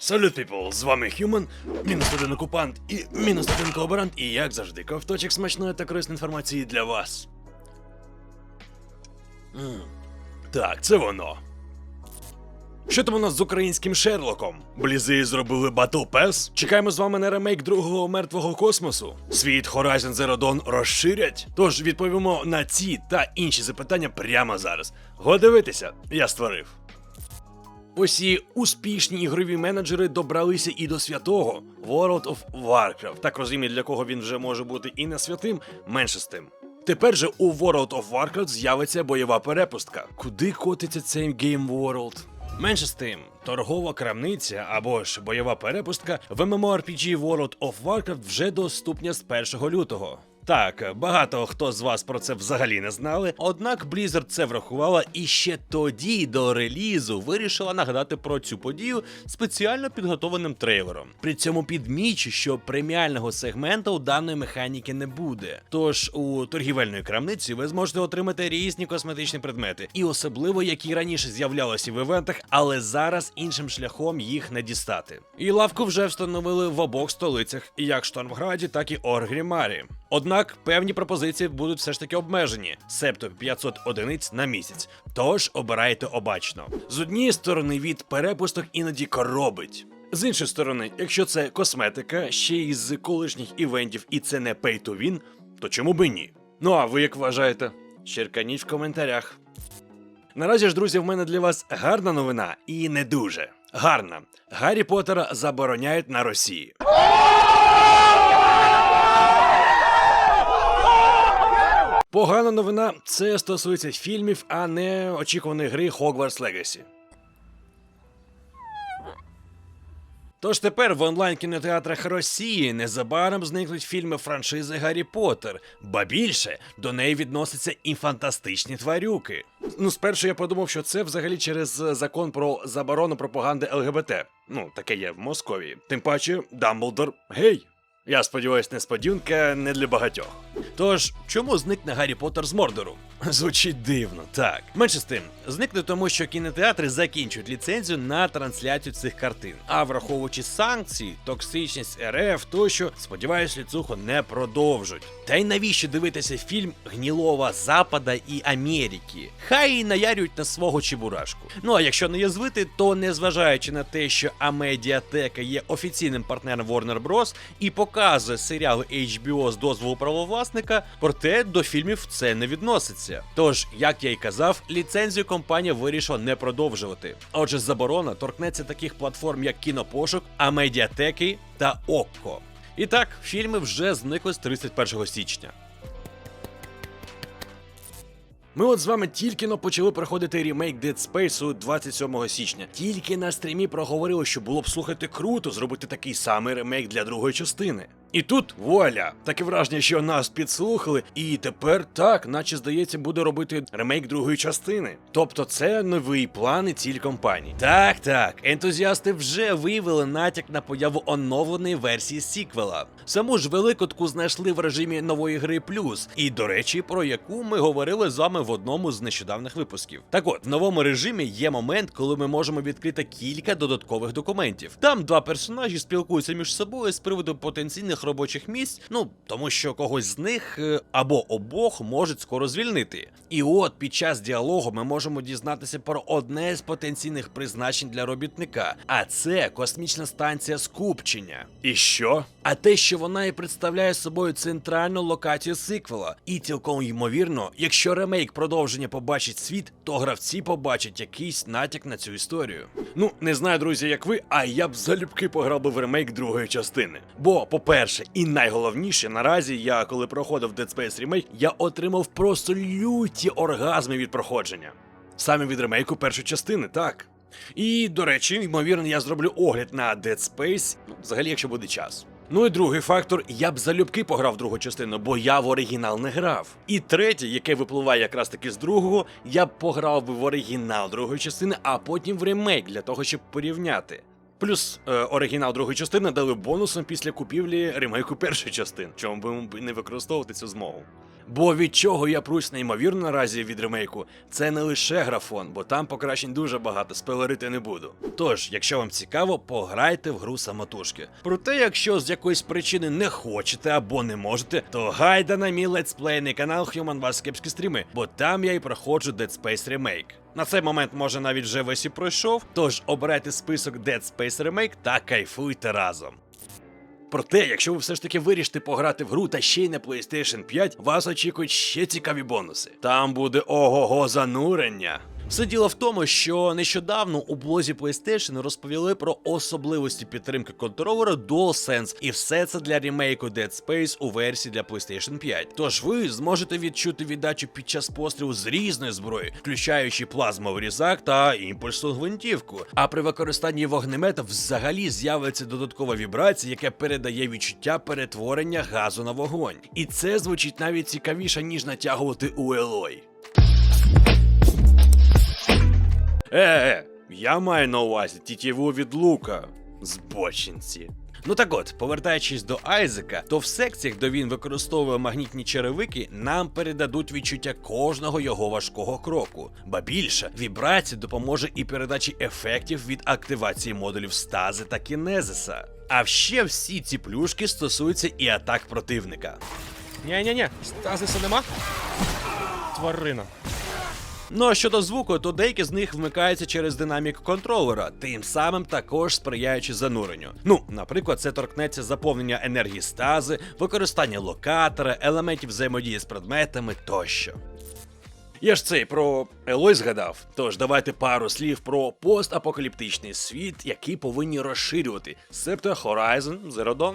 Салют, піпл, з вами Human, мінус один окупант і мінус один колаборант, і як завжди, ковточок смачної та корисної інформації для вас. М, Так, це воно. Що там у нас з українським Шерлоком? Блізи зробили Battle Pass? Чекаємо з вами на ремейк другого мертвого космосу. Світ Horizon Zero Dawn розширять? Тож відповімо на ці та інші запитання прямо зараз. Го дивитися, я створив. Усі успішні ігрові менеджери добралися і до святого World of Warcraft. Так розумію, для кого він вже може бути і не святим, менше з тим. Тепер же у World of Warcraft з'явиться бойова перепустка. Куди котиться цей Game World? Менше з тим, торгова крамниця або ж бойова перепустка в MMORPG World of Warcraft вже доступня з 1 лютого. Так, багато хто з вас про це взагалі не знали, однак Blizzard це врахувала і ще тоді до релізу вирішила нагадати про цю подію спеціально підготованим трейлером. При цьому підмічу, що преміального сегменту у даної механіки не буде. Тож у торгівельної крамниці ви зможете отримати різні косметичні предмети, і особливо які раніше з'являлися в івентах, але зараз іншим шляхом їх не дістати. І лавку вже встановили в обох столицях, як Штормграді, так і Оргрімарі. Однак певні пропозиції будуть все ж таки обмежені, себто 500 одиниць на місяць. Тож обирайте обачно. З однієї сторони від перепусток іноді коробить. З іншої сторони, якщо це косметика, ще й з колишніх івентів, і це не pay to win, то чому би ні? Ну а ви як вважаєте? Черканіть в коментарях. Наразі ж, друзі, в мене для вас гарна новина і не дуже. Гарна. Гаррі Поттера забороняють на Росії. Погана новина це стосується фільмів, а не очікуваної гри Hogwarts Legacy. Тож тепер в онлайн кінотеатрах Росії незабаром зникнуть фільми франшизи Гаррі Поттер, ба більше до неї відносяться і фантастичні тварюки. Ну, спершу я подумав, що це взагалі через закон про заборону пропаганди ЛГБТ. Ну, таке є в Московії. Тим паче, Дамблдор гей. Я сподіваюсь, несподіванка не для багатьох. Тож, чому зникне Гаррі Поттер з Мордору? Звучить дивно, так. Менше з тим, зникне тому, що кінотеатри закінчують ліцензію на трансляцію цих картин. А враховуючи санкції, токсичність РФ тощо, сподіваюсь, ліцуху не продовжуть. Та й навіщо дивитися фільм Гнілова Запада і Америки? Хай і наярюють на свого чебурашку. Ну а якщо не язвити, то незважаючи на те, що Амедіатека є офіційним партнером Warner Bros. і показує серіали HBO з дозволу правовласника, проте до фільмів це не відноситься. Тож, як я й казав, ліцензію компанія вирішила не продовжувати. Отже, заборона торкнеться таких платформ, як Кінопошук, Амедіатеки та Окко. І так, фільми вже зникли з 31 січня. Ми от з вами тільки но почали проходити ремейк Dead Space 27 січня. Тільки на стрімі проговорили, що було б слухайте круто зробити такий самий ремейк для другої частини. І тут вуаля, таке враження, що нас підслухали, і тепер так, наче здається, буде робити ремейк другої частини. Тобто це новий план і ціль компанії. Так, так, ентузіасти вже виявили натяк на появу оновленої версії сіквела. Саму ж великотку знайшли в режимі нової гри плюс, і до речі, про яку ми говорили з вами в одному з нещодавних випусків. Так от, в новому режимі є момент, коли ми можемо відкрити кілька додаткових документів. Там два персонажі спілкуються між собою з приводу потенційних робочих місць, ну тому що когось з них е, або обох можуть скоро звільнити. І от під час діалогу ми можемо дізнатися про одне з потенційних призначень для робітника, а це космічна станція скупчення. І що? А те, що вона і представляє собою центральну локацію сиквела. І цілком ймовірно, якщо ремейк продовження побачить світ, то гравці побачать якийсь натяк на цю історію. Ну, не знаю, друзі, як ви, а я б залюбки пограв би в ремейк другої частини. Бо, по-перше, і найголовніше, наразі я, коли проходив Dead Space Remake, я отримав просто люті оргазми від проходження. Саме від ремейку першої частини, так. І, до речі, ймовірно, я зроблю огляд на Dead Space, ну, взагалі, якщо буде час. Ну і другий фактор, я б залюбки пограв другу частину, бо я в оригінал не грав. І третє, яке випливає якраз таки з другого, я б пограв би в оригінал другої частини, а потім в ремейк для того, щоб порівняти. Плюс е, оригінал другої частини дали бонусом після купівлі ремейку першої частини, чому би не використовувати цю змогу. Бо від чого я прусь неймовірно наразі від ремейку, це не лише графон, бо там покращень дуже багато, спойлерити не буду. Тож, якщо вам цікаво, пограйте в гру самотужки. Проте, якщо з якоїсь причини не хочете або не можете, то гайда на мій летсплейний канал Human Вас Кепські стріми, бо там я і проходжу Dead Space Remake. На цей момент може навіть вже весь і пройшов, тож обирайте список Dead Space Remake та кайфуйте разом. Проте, якщо ви все ж таки вирішите пограти в гру та ще й на PlayStation 5, вас очікують ще цікаві бонуси. Там буде ого-го занурення. Все діло в тому, що нещодавно у блозі PlayStation розповіли про особливості підтримки контролера DualSense, і все це для ремейку Dead Space у версії для PlayStation 5. Tож ви зможете відчути віддачу під час пострілу з різної зброї, включаючи плазмовий різак та імпульсну гвинтівку. А при використанні вогнемета взагалі з'явиться додаткова вібрація, яка передає відчуття перетворення газу на вогонь. І це звучить навіть цікавіше, ніж натягувати у Елой. Е, я маю на увазі тітєву від лука. Збочинці. Ну так от, повертаючись до Айзека, то в секціях, де він використовує магнітні черевики, нам передадуть відчуття кожного його важкого кроку. Ба більше, вібрація допоможе і передачі ефектів від активації модулів стази та кінезиса. А ще всі ці плюшки стосуються і атак противника. Ні-ні-ні, стазиса нема. Тварина. Ну а щодо звуку, то деякі з них вмикаються через динамік контролера, тим самим також сприяючи зануренню. Ну, наприклад, це торкнеться заповнення енергії стази, використання локатора, елементів взаємодії з предметами тощо. Я ж цей про Елой згадав. Тож давайте пару слів про постапокаліптичний світ, який повинні розширювати, себто Horizon Zero Dawn.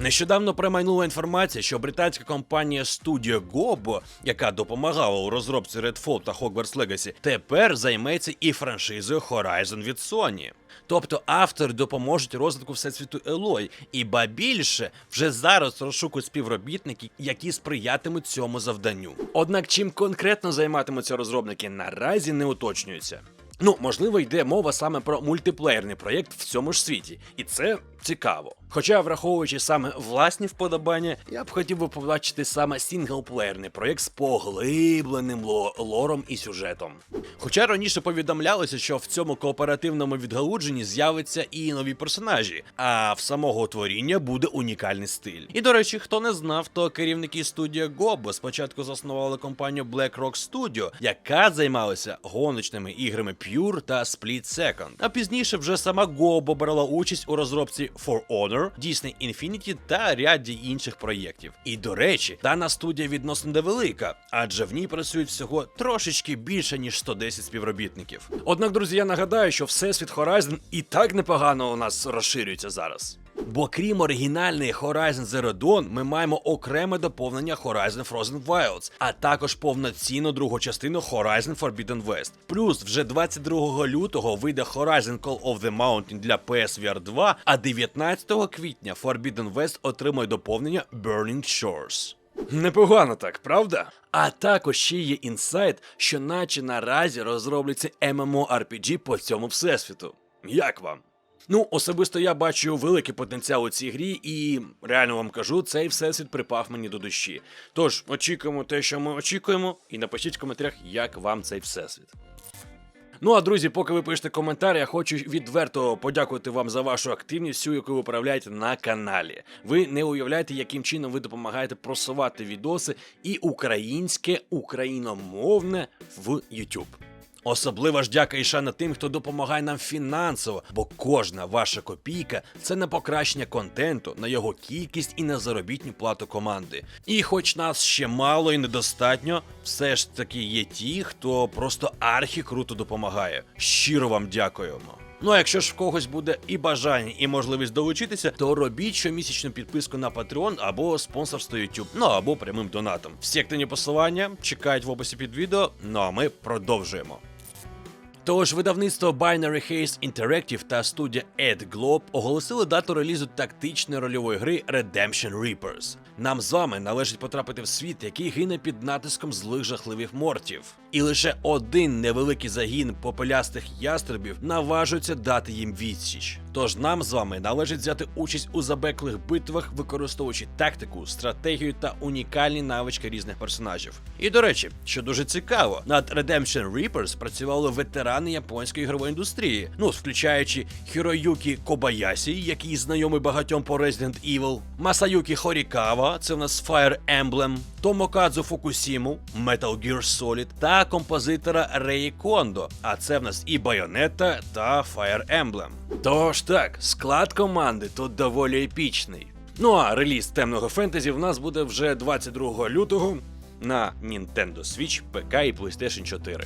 Нещодавно промайнула інформація, що британська компанія Studio Gobo, яка допомагала у розробці Redfall та Hogwarts Legacy, тепер займеться і франшизою Horizon від Sony. Тобто автори допоможуть розвитку всесвіту Елой, і ба більше вже зараз розшукують співробітники, які сприятимуть цьому завданню. Однак чим конкретно займатимуться розробники, наразі не уточнюється. Ну, можливо, йде мова саме про мультиплеєрний проєкт в цьому ж світі, і це цікаво. Хоча, враховуючи саме власні вподобання, я б хотів би побачити саме сінглплеєрний проєкт з поглибленим ло- лором і сюжетом. Хоча раніше повідомлялося, що в цьому кооперативному відгалудженні з'явиться і нові персонажі, а в самого творіння буде унікальний стиль. І до речі, хто не знав, то керівники студії Gobo спочатку заснували компанію Black Rock Studio, яка займалася гоночними іграми Pure та Split Second. А пізніше вже сама Gobo брала участь у розробці For Honor, Disney Infinity та ряді інших проєктів. І до речі, дана студія відносно невелика, адже в ній працюють всього трошечки більше ніж 110 співробітників. Однак, друзі, я нагадаю, що всесвіт Horizon і так непогано у нас розширюється зараз. Бо крім оригінальної Horizon Zero Dawn, ми маємо окреме доповнення Horizon Frozen Wilds, а також повноцінну другу частину Horizon Forbidden West. Плюс вже 22 лютого вийде Horizon Call of the Mountain для PSVR 2, а 19 квітня Forbidden West отримає доповнення Burning Shores. Непогано так, правда? А також ще є інсайт, що наче наразі розробляться MMORPG по цьому всесвіту. Як вам? Ну, особисто я бачу великий потенціал у цій грі, і реально вам кажу, цей всесвіт припав мені до душі. Тож очікуємо те, що ми очікуємо, і напишіть в коментарях, як вам цей всесвіт. Ну а друзі, поки ви пишете коментар, я хочу відверто подякувати вам за вашу активність, всю, яку ви проявляєте на каналі. Ви не уявляєте, яким чином ви допомагаєте просувати відоси і українське, україномовне в YouTube. Особлива ж дяка і шана тим, хто допомагає нам фінансово, бо кожна ваша копійка це на покращення контенту, на його кількість і на заробітну плату команди. І хоч нас ще мало і недостатньо, все ж таки є ті, хто просто архі круто допомагає. Щиро вам дякуємо. Ну а якщо ж в когось буде і бажання, і можливість долучитися, то робіть щомісячну підписку на Patreon або спонсорство YouTube, ну або прямим донатом. Всі активні посилання чекають в описі під відео. Ну а ми продовжуємо. Тож видавництво Binary Haze Interactive та студія Ed Globe оголосили дату релізу тактичної рольової гри Redemption Reapers. Нам з вами належить потрапити в світ, який гине під натиском злих жахливих мортів. І лише один невеликий загін попелястих ястребів наважується дати їм відсіч. Тож нам з вами належить взяти участь у забеклих битвах, використовуючи тактику, стратегію та унікальні навички різних персонажів. І до речі, що дуже цікаво, над Redemption Reapers працювали ветерани японської ігрової індустрії, ну включаючи Хіроюкі Кобаясі, який знайомий багатьом по Resident Evil, Масаюкі Хорікава, це в нас Fire Emblem, Томокадзу Фукусіму, Metal Gear Solid та композитора Реї Кондо. А це в нас і Bayonetta та Fire Emblem. Тож так, склад команди тут доволі епічний. Ну а реліз темного фентезі в нас буде вже 22 лютого на Nintendo Switch, ПК і PlayStation 4.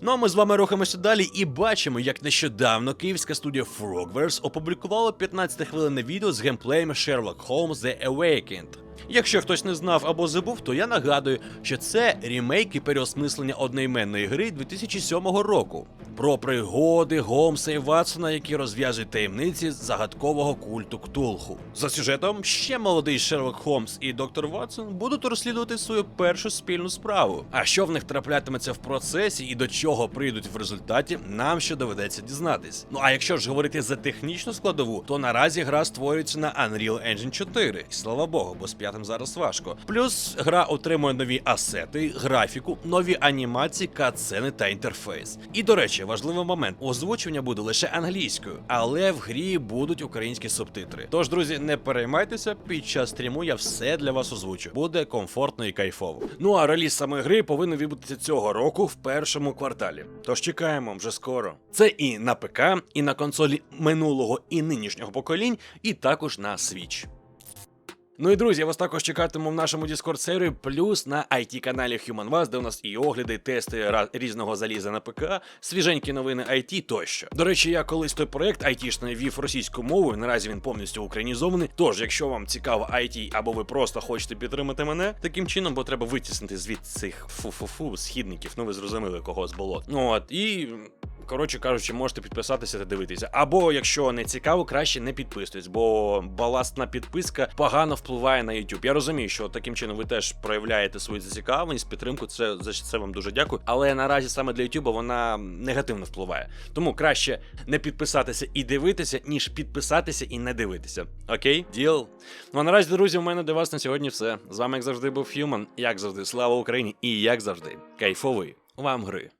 Ну а ми з вами рухаємося далі і бачимо, як нещодавно київська студія Frogverse опублікувала 15 хвилинне відео з геймплеєм Sherlock Holmes The Awakened. Якщо хтось не знав або забув, то я нагадую, що це ремейк і переосмислення одноіменної гри 2007 року про пригоди Голмса і Ватсона, які розв'язують таємниці загадкового культу Ктулху. За сюжетом ще молодий Шерлок Холмс і доктор Ватсон будуть розслідувати свою першу спільну справу. А що в них траплятиметься в процесі і до чого прийдуть в результаті, нам ще доведеться дізнатись. Ну а якщо ж говорити за технічну складову, то наразі гра створюється на Unreal Engine 4. І слава Богу, бо з п'ятим зараз важко. Плюс гра отримує нові асети, графіку, нові анімації, катсцени та інтерфейс. І до речі, важливий момент: озвучування буде лише англійською, але в грі будуть українські субтитри. Тож, друзі, не переймайтеся, під час стріму я все для вас озвучу. Буде комфортно і кайфово. Ну а реліз самої гри повинен відбутися цього року в першому кварталі. Тож чекаємо вже скоро. Це і на ПК, і на консолі минулого і нинішнього поколінь, і також на Switch. Ну і друзі, я вас також чекатиму в нашому Discord сервері, плюс на it каналі HumanVaz, де у нас і огляди, тести різного заліза на ПК, свіженькі новини IT тощо. До речі, я колись той проект айтішний вів російською мовою. Наразі він повністю українізований. Тож, якщо вам цікаво IT, або ви просто хочете підтримати мене таким чином, бо треба витіснити звідси цих фу-фу-фу східників. Ну ви зрозуміли кого з болот. Ну от і. Коротше кажучи, можете підписатися та дивитися. Або якщо не цікаво, краще не підписуйтесь, бо баластна підписка погано впливає на YouTube. Я розумію, що таким чином ви теж проявляєте свою зацікавленість, підтримку. Це за це вам дуже дякую. Але наразі саме для YouTube вона негативно впливає. Тому краще не підписатися і дивитися, ніж підписатися і не дивитися. Окей, діл. Ну а наразі, друзі, у мене для вас на сьогодні все. З вами, як завжди, був Human. Як завжди, слава Україні! І як завжди, кайфовий вам гри.